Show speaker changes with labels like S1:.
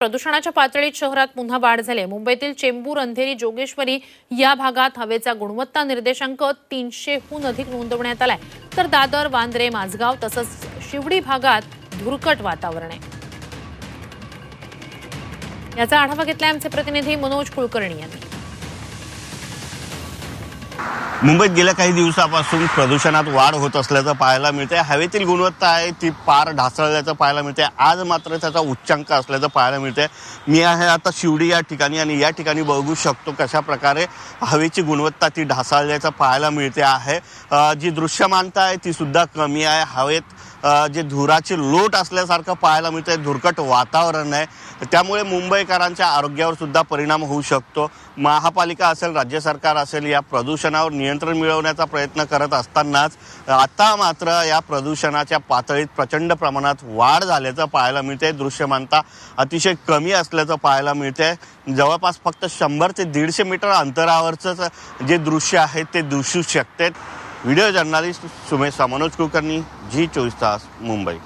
S1: प्रदूषणाच्या पातळीत शहरात पुन्हा वाढ झाली आहे. मुंबईतील चेंबूर अंधेरी जोगेश्वरी या भागात हवेचा गुणवत्ता निर्देशांक तीनशेहून अधिक नोंदवण्यात आलाय. तर दादर वांद्रे माझगाव तसंच शिवडी भागात धुरकट वातावरण आहे. याचा आढावा घेतलाय आमचे प्रतिनिधी मनोज कुलकर्णी यांनी.
S2: मुंबईत गेल्या काही दिवसापासून प्रदूषणात वाढ होत असल्याचं पाहायला मिळते हवेतील गुणवत्ता आहे ती पार ढासळल्याचं पाहायला मिळते आज मात्र त्याचा उच्चांक असल्याचं पाहायला मिळते मी आहे आता शिवडी या ठिकाणी आणि या ठिकाणी बघू शकतो कशा प्रकारे हवेची गुणवत्ता ती ढासळल्याचं पाहायला मिळते आहे. जी दृश्यमानता आहे ती सुद्धा कमी आहे. हवेत जे धुराची लोट असल्यासारखं पाहायला मिळते धुरकट वातावरण आहे. त्यामुळे मुंबईकरांच्या आरोग्यावर सुद्धा परिणाम होऊ शकतो. महापालिका असेल राज्य सरकार असेल या प्रदूषणावर नियंत्रण मिळवण्याचा प्रयत्न करत असतानाच आता मात्र या प्रदूषणाच्या पातळीत प्रचंड प्रमाणात वाढ झाल्याचं पाहायला मिळते दृश्यमानता अतिशय कमी असल्याचं पाहायला मिळते जवळपास फक्त शंभर ते दीडशे मीटर अंतरावरचं जे दृश्य आहे ते दिसू शकते video journalist Sumesh Manoj Kulkarni Zee चोवीस तास मुंबई